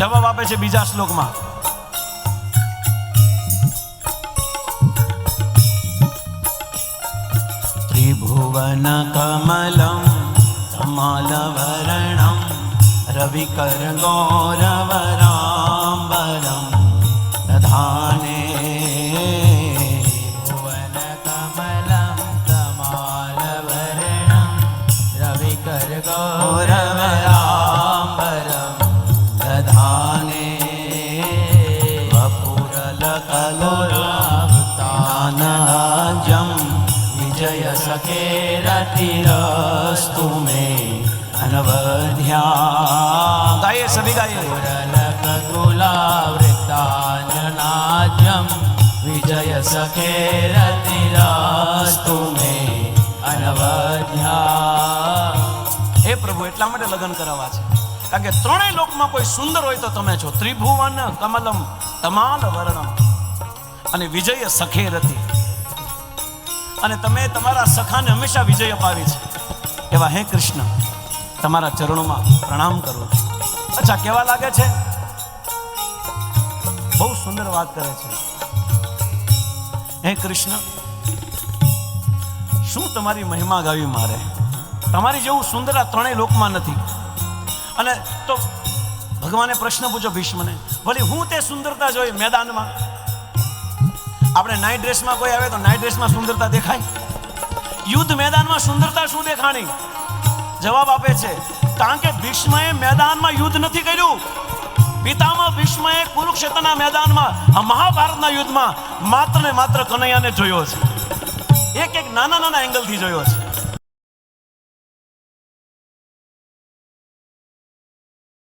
જવાબ આપે છે બીજા શ્લોકમાં. ત્રિભુવન કમલમ, કમલવરણમ, રવિકર ગૌરવરાંબરમ દધાને ભુવન કમલમ, કમાલવર્ણમ, રવિકર ગૌરવરાંબરમ દધાને વપુરલકલોલાવતાનજમ જમ વિજય સખેરતિરસ્તુ મે અનવધ્યા ગાઈએ સભી ગાઈએ પુરલકુલાવૃતાનનાજમ વિજય સખેરતિરસ્તુ મે અનવધ્યા હે પ્રભુ એટલા માટે લગ્ન કરાવવા છે? કારણ કે ત્રણેય લોકમાં કોઈ સુંદર હોય તો તમે છો. ત્રિભુવન, કમલમ, તમાલ, વર્ણમ. અને વિજય સખે રતી અને તમે તમારા સખાને હંમેશા વિજય અપાવી છે. એવા હે કૃષ્ણ, તમારા ચરણોમાં પ્રણામ કરું અચ્છા, કેવા લાગે છે? બહુ સુંદર વાત કરે છે. હે કૃષ્ણ, શું તમારી મહિમા ગાવી મારે? તમારી જેવું સુંદર આ ત્રણેય લોકમાં નથી. અને તો ભગવાને પ્રશ્ન પૂછ્યો ભીષ્મને, ભલે, હું તે સુંદરતા જોઈ મેદાનમાં? આપણે નાઇટ ડ્રેસમાં કોઈ આવે તો નાઇટ ડ્રેસમાં સુંદરતા દેખાય? યુદ્ધ મેદાનમાં સુંદરતા શું દેખાણી? જવાબ આપે છે, કારણ કે ભીષ્મએ મેદાનમાં યુદ્ધ નથી કર્યું. પિતામાં ભીષ્મએ કુરુક્ષેત્રના મેદાનમાં મહાભારતના યુદ્ધમાં માત્ર ને માત્ર કનૈયાને જોયો છે. એક એક નાના નાના એંગલથી જોયો છે.